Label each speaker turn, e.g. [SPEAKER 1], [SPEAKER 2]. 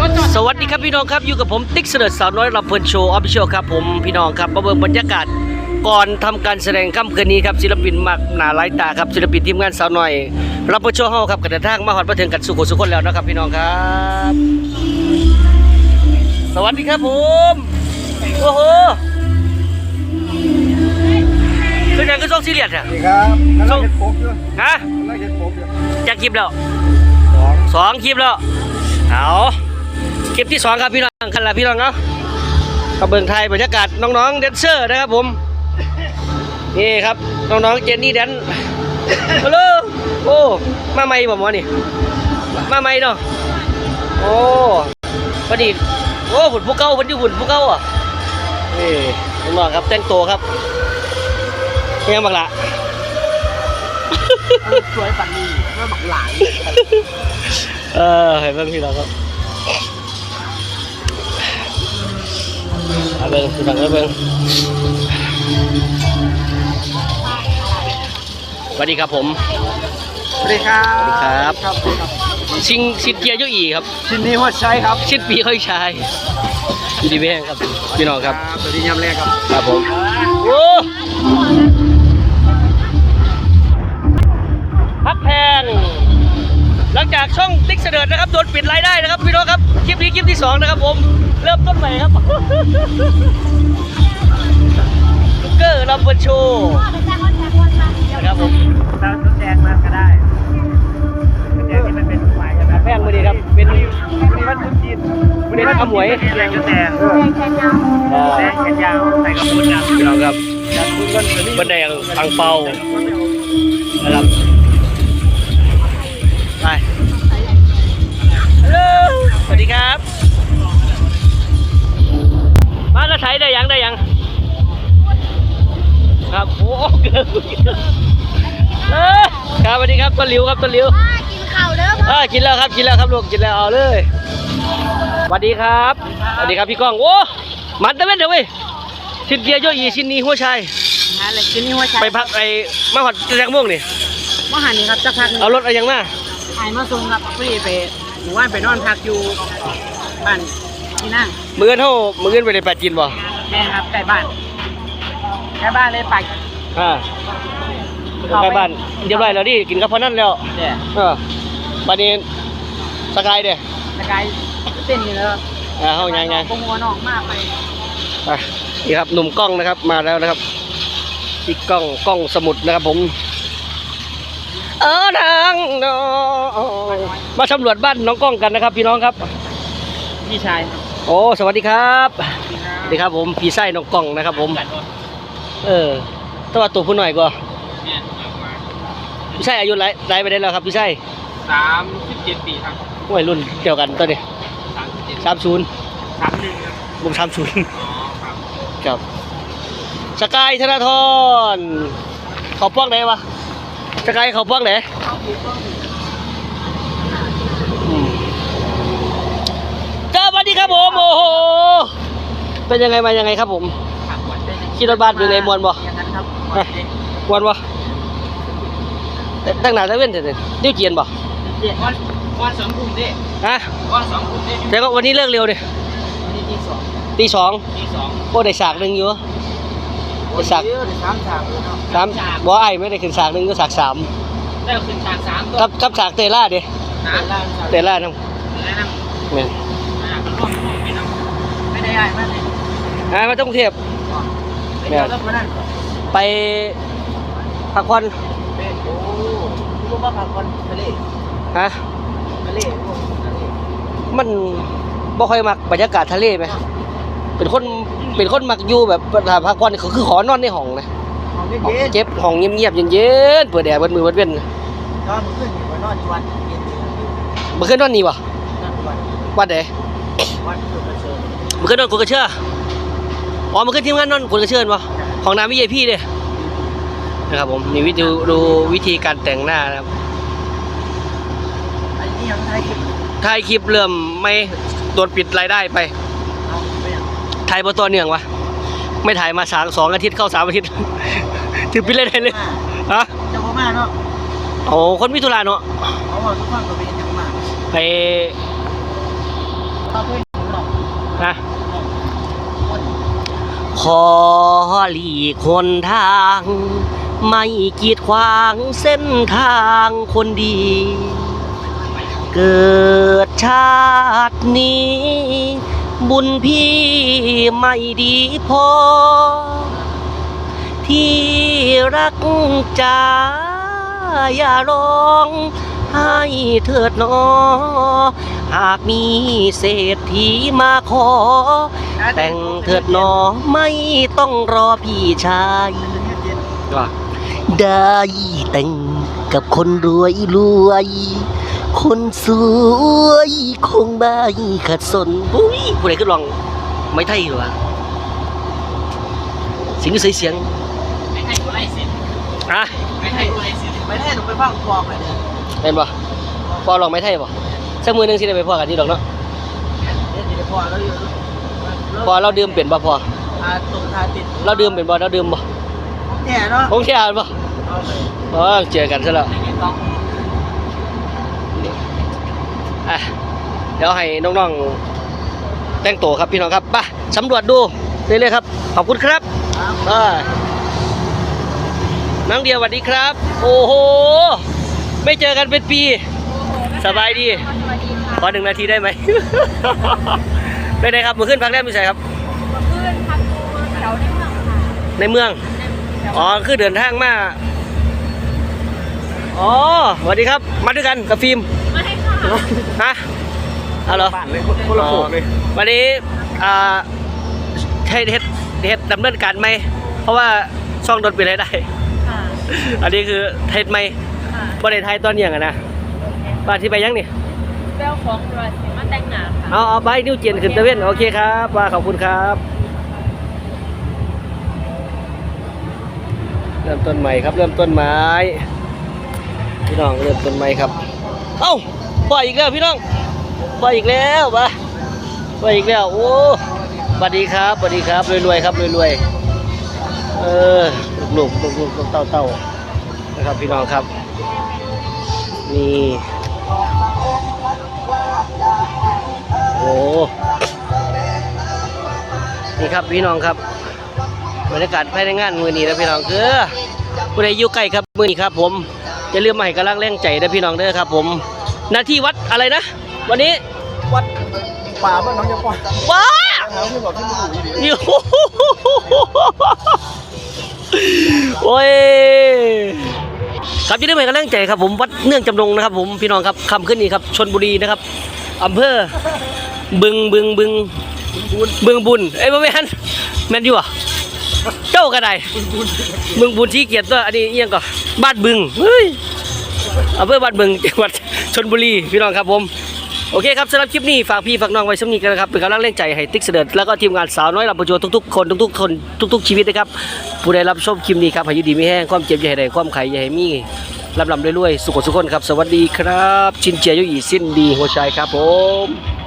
[SPEAKER 1] รถจอด
[SPEAKER 2] สวัสดีครับพี่น้องครับอยู่กับผมติ๊กเสด็จสาวน้อยรับเพลินโชว์ออฟฟิเชียลครับผมพี่น้องครับมาเบิ่งบรรยากาศก่อนทำการแสดงค่ำคืนนี้ครับศิลปินมากหนาหลายตาครับศิลปินทีมงานสาวน้อยรับเพลินโชว์เฮาครับกระเดินทางมาฮอดมาถึงกันสุขสุขคนแล้วนะครับพี่น้องครับ สวัสดีครับผมโอ้โหคือยังก็ส่งซีเรียสอะ
[SPEAKER 3] นี่ครับกำลังเห็ดผมอยู่
[SPEAKER 2] ฮะ
[SPEAKER 3] กำลังเห็ดผมอยู่
[SPEAKER 2] จะคลิปแล้ว
[SPEAKER 3] สอง
[SPEAKER 2] สองคลิปแล้วเอา คลิปที่สองครับพี่น้องคันละพี่น้องเนาะกระเบืองไทยบรรยากาศน้องๆแดนเซอร์นะครับผมนี่ครับน้องๆเจนนี่แดนฮัลโหลโอ้มาใหม่บ่หมอนี่มาใหม่เนาะโอ้พอดีโอ้หุ่นผู้เก่าหุ่นอยู่หุ่นผู้เก่าอะนี่น้องๆครับแต่งตัวครับยังบักละ
[SPEAKER 1] สวยปันนี้เมื่บักหลาย
[SPEAKER 2] เออเห็นเบิ่งพี่น้องครับ บิ่งพี่น้องเอาเบิ่งสวัสดีครับผม
[SPEAKER 3] สวัสดีครับ
[SPEAKER 2] สวัสดีครับ
[SPEAKER 3] ครับครับ
[SPEAKER 2] ชิงชิดเกียร์เจ้าอีครับ
[SPEAKER 3] ชิ้นนี้หัวใช้ครับ
[SPEAKER 2] ชิดปีค่อยชายอยู่ดีแม่ครับพี่น้องครับ
[SPEAKER 3] สวัสดียามแรกครับ
[SPEAKER 2] ครับผมโอ้พักแพง หลังจากช่องติ๊กเสด็จนะครับโดนปิดรายได้นะครับพี่น้องครับคลิปนี้คลิปที่สองนะครับผมเริ่มต้นใหม่ครับลูกเกอร์ลำบนโชว์นะครับผม
[SPEAKER 3] ตามแดงมาก็ได้แดงที่มันเป็นหมายกันนะ
[SPEAKER 2] แพงมือดีครับเป็น
[SPEAKER 3] วันนี้วันพุธจีน
[SPEAKER 2] วันนี้ขมวย
[SPEAKER 3] แดงก็แดง
[SPEAKER 2] เอ่อ
[SPEAKER 3] แดงแขนยาวใส่กระปุกดำ
[SPEAKER 2] พี่น้องครับ
[SPEAKER 3] ดำคุณก็เหมือน
[SPEAKER 2] บันไดอังเปานะครับ สวัสดีครับ มาแล้วใช้ได้ยังได้ยัง ครับโอ้เกินเออครับสวัสดีครับต้นหลิวครับต้นหลิว
[SPEAKER 4] กินข้าวเด้อ
[SPEAKER 2] เออกินแล้วครับกินแล้วครับลูกกินแล้วเอาเลยสวัสดีครับสวัสดีครับพี่ก้องโอ้มันตะเวนเดี๋ยวเว้ยชินเกียร์โยอีชินนีหัวชัย
[SPEAKER 1] อะไรกินนี่หัวใจ
[SPEAKER 2] ไปพักไอ้มาหอดแรงม่วงนี่
[SPEAKER 1] มหันนี่ครับจะพัก
[SPEAKER 2] เอารถอะไรยังมา
[SPEAKER 1] ไอ้มาส่งครับพี่ไปห มู่บ้านไปนอนพักอยู่บ้านที่นั่ง
[SPEAKER 2] มือเงินเท่ามือเงินไปในแปดจินบ่
[SPEAKER 1] แม่ครับใกล้บ้านใกล้บ้านเลยไป
[SPEAKER 2] อ่าใกล้บ้านเรียบร้อยแล้วดิกินกับพอนั่นแล้ว
[SPEAKER 1] เนี่ย
[SPEAKER 2] เออบัดนี้สกายเด้
[SPEAKER 1] สกายเต้นนี่แล้ว
[SPEAKER 2] อ่าเฮายังไง
[SPEAKER 1] กหัวน้องมากไป
[SPEAKER 2] ไปนี่ครับหนุ่มกล้องนะครับ มาแล้วนะครับพี่กล้องกล้องสมุดนะครับผมเออทางน้อง มาสำรวจบ้านน้องกล้องกันนะครับ พี่น้องครับ
[SPEAKER 1] พี่ชายครับ
[SPEAKER 2] โอ้สวัสดีครับสวัสดีครับผมพี่ไส้น้องกล้องนะครับ ผม เออแตัวาตัวผู้หน่อยก็พี่ไส้อายุไรไรไปได้แล้วครับพี่ไส้
[SPEAKER 1] สามสิบเจ็ดปีครับ
[SPEAKER 2] วัยรุ่นเดียวกันตัวนี้
[SPEAKER 1] สามสิบเจ็ด
[SPEAKER 2] สามศูนย์
[SPEAKER 1] สามหนึ่งครับ
[SPEAKER 2] วงสามศูนย์
[SPEAKER 1] อ๋อครับ
[SPEAKER 2] ครับสกายธนาธรเขาพวกไหนวะสกายเขาพวกไหนอืมก็สวัสดีครับผมโอ้โห เป็นยังไงมายังไงครับผม
[SPEAKER 1] ขับวันได้
[SPEAKER 2] ขี่รถบัสอยู่ในมวลบ่
[SPEAKER 1] อย่างนั้นครับ
[SPEAKER 2] ฮะวันวะตั้งหนาตั้งเว้นเถอะนิ้วเจียนบ่
[SPEAKER 1] เจ็ดวันวันสองกลุ่มดิ
[SPEAKER 2] ฮะ
[SPEAKER 1] วันสองกลุ่มดิ
[SPEAKER 2] แต่ก็วันนี้เลิกเร็วดิ
[SPEAKER 1] วันนี้ที่สอง
[SPEAKER 2] ตีสอง
[SPEAKER 1] ที่สอง
[SPEAKER 2] โอ้ได้ฉากหนึ่งอยู่ได้ฉาก
[SPEAKER 1] เยอะเลยสามฉากเลยเนาะ
[SPEAKER 2] สามบ่ไอ้ไม่ได้ขึ้นฉากหนึ่งก็ฉากสาม
[SPEAKER 1] ได้ขึ้นฉากสามตัว
[SPEAKER 2] กับกับฉากเตล่าดิ
[SPEAKER 1] นะได้
[SPEAKER 2] เตล่าทั้ง
[SPEAKER 1] แล้วนะ
[SPEAKER 2] เนี่ย
[SPEAKER 1] อ่าก็ร่วมร่วมไปเนาะไม่ได้ย้ายมาเลย
[SPEAKER 2] อ่ามาต้องเทียบ
[SPEAKER 1] ไปเจอแล้วคนนั้น
[SPEAKER 2] ไปพักผ่อน
[SPEAKER 1] เป็นโอ้รู้ว่าพักคนทะเล
[SPEAKER 2] ฮะ
[SPEAKER 1] ทะเลพวกทะเล
[SPEAKER 2] มันบ่ค่อยมักบรรยากาศทะเลไหมเป็นคนเป็นคนมักอยู่แบบถ้าพักผ่อนนี่ก็คือขอนอนในห้องนะ
[SPEAKER 1] ของเย็น
[SPEAKER 2] ห้อง
[SPEAKER 1] เย็น
[SPEAKER 2] เจ็บห้องเงียบๆเย็นๆเปิดแอร์เปิดมือเปิดเว้น
[SPEAKER 1] นอนขึ้นอยู่นอนที่วัดเย็น
[SPEAKER 2] เมื่อคืนนอนนี่บ่
[SPEAKER 1] นอนที่วัด
[SPEAKER 2] วัดไหน
[SPEAKER 1] วัดสุดประเสริฐ
[SPEAKER 2] เมื่อคืนนอนคนกระเชื่อ อ๋อเมื่อคืนทีมงานนอนคนกระเชื่อวะของน้ำวิเยพี่เด้นะครับผมนี่วิธีดูวิธีการแต่งหน้านะครับ
[SPEAKER 1] ไอ้นี่ยังไทยคลิป
[SPEAKER 2] ถ่ายคลิปเริ่มไม่โดนปิดรายได้ไป
[SPEAKER 1] เอาไปยัง
[SPEAKER 2] ถ่ายบตัวเนื่องวะไม่ถ่ายมาสามสองอาทิตย์เข้าสามอาทิตย์ถือปิดรายได้เลยฮะ
[SPEAKER 1] เจ้าพ่อมาเนาะ
[SPEAKER 2] โอ้คนมิถุลาเนาะ
[SPEAKER 1] เขาบอกทุกคนก็เป็นยังมา
[SPEAKER 2] ไป
[SPEAKER 1] เขาเพื่อนหรอก
[SPEAKER 2] นะ ขอหลีกคนทาง ไม่กีดขวางเส้นทางคนดี เกิดชาตินี้ บุญพี่ไม่ดีพอ ที่รักจ๋าอย่าร้อง ให้เถิดนอ หากมีเศรษฐีมาขอ แต่งเถิดนอไม่ต้องรอพี่ชายได้แต่งกับคนรวยรวย คนสวยคงไม่ขัดสนปุ้ยผู้ใดก็ลองไม่ไทยหรอวะเสียงใส่เสียง
[SPEAKER 1] ไม่ให้กูไล่สิ
[SPEAKER 2] อะ
[SPEAKER 1] ไม่ให้กูไล่สิไม่ให้หนูไปฟังฟอกเลยเนี่ย
[SPEAKER 2] เป็นบ่พอลองไม่ไทยบ่สักมือหนึงสิได้ไปพอกันที่ดอกเนาะ
[SPEAKER 1] เดี๋ยวพอแล้วอยู่
[SPEAKER 2] พอเราดื่มเป็นบ่พอ
[SPEAKER 1] อ่าตรงทาติด
[SPEAKER 2] เราดื่มเป็นบ่เราดื่มบ่
[SPEAKER 1] แก่เนาะ
[SPEAKER 2] คงแค่อ่านบ่
[SPEAKER 1] เอาไป
[SPEAKER 2] อ๋อเจอกันซะแล้ว
[SPEAKER 1] ไม่ต้อง
[SPEAKER 2] อะเดี๋ยวให้น้องๆ แต่งตัวครับพี่น้องครับไปสำรวจดูเรื่อยๆครับ ขอบคุณครับไปน้องเดียวสวัสดีครับ โอ้โห ไม่เจอกันเป็นปี สบายดี ขอหนึ่งนาทีได้ไหม ไม่ได้ครับมือขึ้นพักแรกมีใส่ครับ
[SPEAKER 4] ขึ้นพักตัวแถวในเมืองค่ะ
[SPEAKER 2] ในเมือง อ๋อ คือเดินทางมา อ๋อสวัสดีครับ มาด้วยกันกับฟิล์ม
[SPEAKER 4] ไม่ให้ค่ะ
[SPEAKER 2] ฮะเอาเหรอ
[SPEAKER 3] บ้านเลยคนละโขกเลย
[SPEAKER 2] วันนี้อ่าใช่เฮ็ดเฮ็ดดำเนินการไหม เพราะว่าช่องโดนปิดรายได้
[SPEAKER 4] ค่ะ
[SPEAKER 2] อันนี้คือเฮ็ดไหม
[SPEAKER 4] ค่ะ
[SPEAKER 2] บ่ได้ไทยตอนเนียงอะนะบ้านที่ไปยังนี่
[SPEAKER 4] เบลของรัสมาแต่งหนาค่ะ
[SPEAKER 2] เอาเอาไปนิวเจนขึ้นตะเวนโอเคครับว่าขอบคุณครับเริ่มต้นใหม่ครับ เริ่มต้นไม้พี่น้องเริ่มต้นใหม่ครับ เอ้าปล่อยอีกแล้วพี่น้องปล่อยอีกแล้วปะปล่อยอีกแล้วโอ้สวัสดีครับสวัสดีครับรวยๆครับรวยๆเออลูกๆลูกๆเต้าเต้าๆนะครับพี่น้องครับ นี่โอ้นี่ครับพี่น้องครับบรรยากาศภายในงานมือนี้นะพี่น้องคือผู้ใดอยู่ใกล้ครับมือนี้ครับ ผมอย่าลืมมาให้กำลังแรงใจนะพี่น้องเด้อครับ ผมหน้าที่วัดอะไรนะ วันนี้
[SPEAKER 3] วัดป่าบ้านน้องยังปล่อย
[SPEAKER 2] ว้า
[SPEAKER 3] หาที่บอกที่ไม่รู้อีดี
[SPEAKER 2] อยู่โอ้ย ครับอย่าลืมให้กำลังใจครับผมวัดเนื่องจำนงนะครับ ผมพี่น้องครับคำขึ้นนี้ครับชนบุรีนะครับอำเภอบึงบึงบึงบึงบุญเอ้ยบ่แม่นแม่นอยู่อะเจ้ากระไดบึงบุญที่เกียรติตัวอันนี้เอียงก่อนบ้านบึงเฮ้ยอำเภอบ้านบึงจังหวัดชนบุรีพี่น้องครับผม โอเคครับสำหรับคลิปนี้ฝากพี่ฝากน้องไว้สำนีกันนะครับเป็นกำลังแรงใจให้ติ๊กเสด็จแล้วก็ทีมงานสาวน้อยลำประจวบทุกๆคนทุกๆคนทุก ๆ ชีวิตนะครับผู้ใดรับชมคลิปนี้ครับให้ยุดีไม่แห้งความเจ็บอย่ให้ได้ความไข่อย่าให้มีลำลำรวยๆสุขสุขคนครับ สวัสดีครับ ชินเจียยุอีสิ้นดีหัวใจครับผม